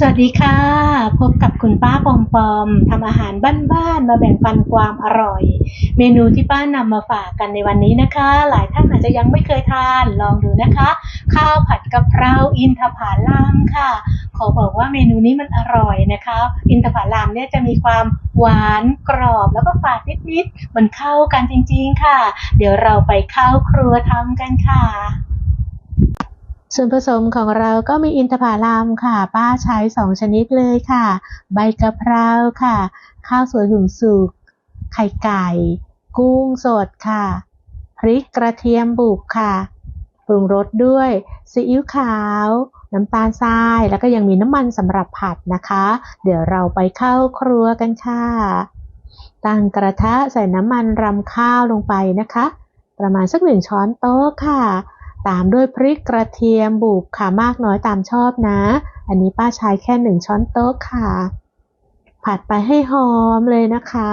สวัสดีค่ะ พบกับคุณป้าปอมปอมทำอาหารบ้านๆมาแบ่งปันความอร่อย เมนูที่ป้านำมาฝากกันในวันนี้นะคะ หลายท่านอาจจะยังไม่เคยทานลองดูนะคะ ข้าวผัดกะเพราอินทผลัมค่ะ ขอบอกว่าเมนูนี้มันอร่อยนะคะ อินทผลัมเนี่ยจะมีความหวานกรอบแล้วก็ฝาดนิดๆมันเข้ากันจริงๆค่ะ เดี๋ยวเราไปเข้าครัวทำกันค่ะ ส่วนผสมของเราก็มีอินทผลัมค่ะ ป้าใช้สองชนิดเลยค่ะ ใบกะเพราค่ะ ข้าวสวยหุงสุก ไข่ไก่ กุ้งสดค่ะ พริกกระเทียมบุกค่ะ ปรุงรสด้วยซีอิ๊วขาว น้ำตาลทราย แล้วก็ยังมีน้ำมันสำหรับผัดนะคะ เดี๋ยวเราไปเข้าครัวกันค่ะ ตั้งกระทะใส่น้ำมันรำข้าวลงไปนะคะ ประมาณสักหนึ่งช้อนโต๊ะค่ะ ตามด้วยพริกกระเทียมบุกค่ะมากน้อยตามชอบนะ อันนี้ป้าใช้แค่หนึ่งช้อนโต๊ะค่ะ ผัดไปให้หอมเลยนะคะ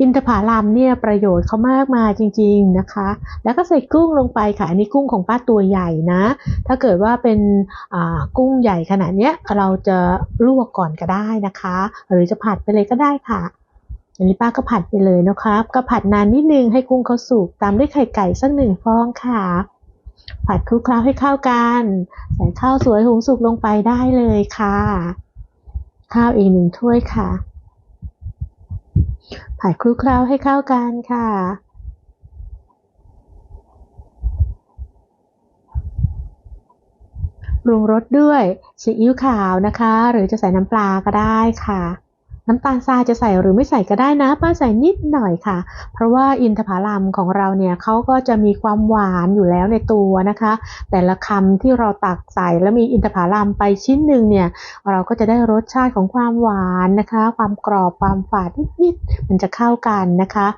อินทผลัมเนี่ยประโยชน์เขามากมายจริง ๆนะคะ แล้วก็ใส่กุ้งลงไปค่ะ อันนี้กุ้งของป้าตัวใหญ่นะ ถ้าเกิดว่าเป็นกุ้งใหญ่ขนาดเนี้ยเราจะลวกก่อนก็ได้นะคะ หรือจะผัดไปเลยก็ได้ค่ะ อันนี้ป้าก็ผัดไปเลยนะครับ ก็ผัดนานนิดนึงให้กุ้งเขาสุกตามด้วยไข่ไก่สักหนึ่งฟองค่ะ ผัดคลุกเคล้าให้เข้ากัน ใส่ข้าวสวยหุงสุกลงไปได้เลยค่ะ ข้าวอีกหนึ่งถ้วยค่ะ ผัดคลุกเคล้าให้เข้ากันค่ะปรุงรสด้วยซีอิ๊วขาวนะคะ หรือจะใส่น้ำปลาก็ได้ค่ะ น้ำตาลทรายจะใส่หรือไม่ใส่ก็ได้นะ ป้าใส่นิดหน่อยค่ะ เพราะว่าอินทผลัมของเราเนี่ยเขาก็จะมีความหวานอยู่แล้วในตัวนะคะ แต่ละคำที่เราตักใส่แล้วมีอินทผลัมไปชิ้นหนึ่งเนี่ยเราก็จะได้รสชาติของความหวานนะคะ ความกรอบความฝาดนิดๆมันจะเข้ากันนะคะ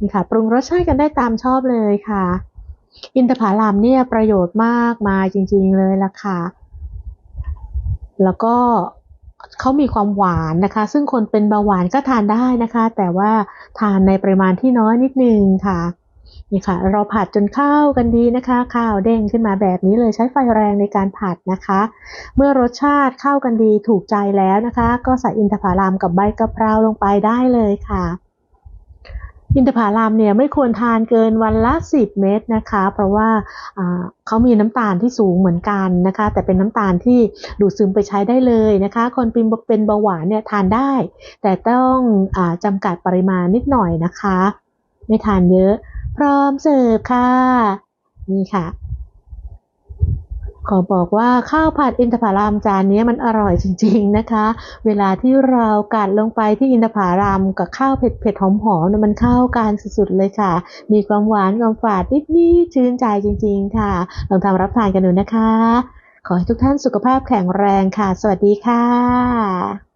นี่ค่ะ ปรุงรสชาติกันได้ตามชอบเลยค่ะ อินทผลัมเนี่ยประโยชน์มากมาจริงๆเลยล่ะค่ะ แล้วก็ เขามีความหวานนะคะ ซึ่งคนเป็นเบาหวานก็ทานได้นะคะ แต่ว่าทานในปริมาณที่น้อยนิดนึงค่ะนี่ค่ะ เราผัดจนข้าวกันดีนะคะ ข้าวเด้งขึ้นมาแบบนี้เลยใช้ไฟแรงในการผัดนะคะ เมื่อรสชาติเข้ากันดีถูกใจแล้วนะคะ ก็ใส่อินทผลัมกับใบกะเพราลงไปได้เลยค่ะ อินทผลัมเนี่ยไม่ควรทานเกินวันละ 10 เม็ดนะคะ เพราะว่าเขามีน้ำตาลที่สูงเหมือนกันนะคะ แต่เป็นน้ำตาลที่ดูดซึมไปใช้ได้เลยนะคะ คนเป็นเป็นเบาหวานเนี่ยทานได้ แต่ต้องอจำกัดปริมาณนิดหน่อยนะคะ ไม่ทานเยอะ พร้อมเสิร์ฟค่ะ นี่ค่ะ ขอบอกว่าข้าวผัดอินทผลัมจานนี้มันอร่อยจริง ๆนะคะ เวลาที่เรากัดลงไปที่อินทผลัมกับข้าวเผ็ดๆหอมๆมันเข้ากันสุดๆเลยค่ะ มีความหวานความฝาดนิดๆชื่นใจจริง ๆ ค่ะ ลองทำรับทานกันดูนะคะ ขอให้ทุกท่านสุขภาพแข็งแรงค่ะ สวัสดีค่ะ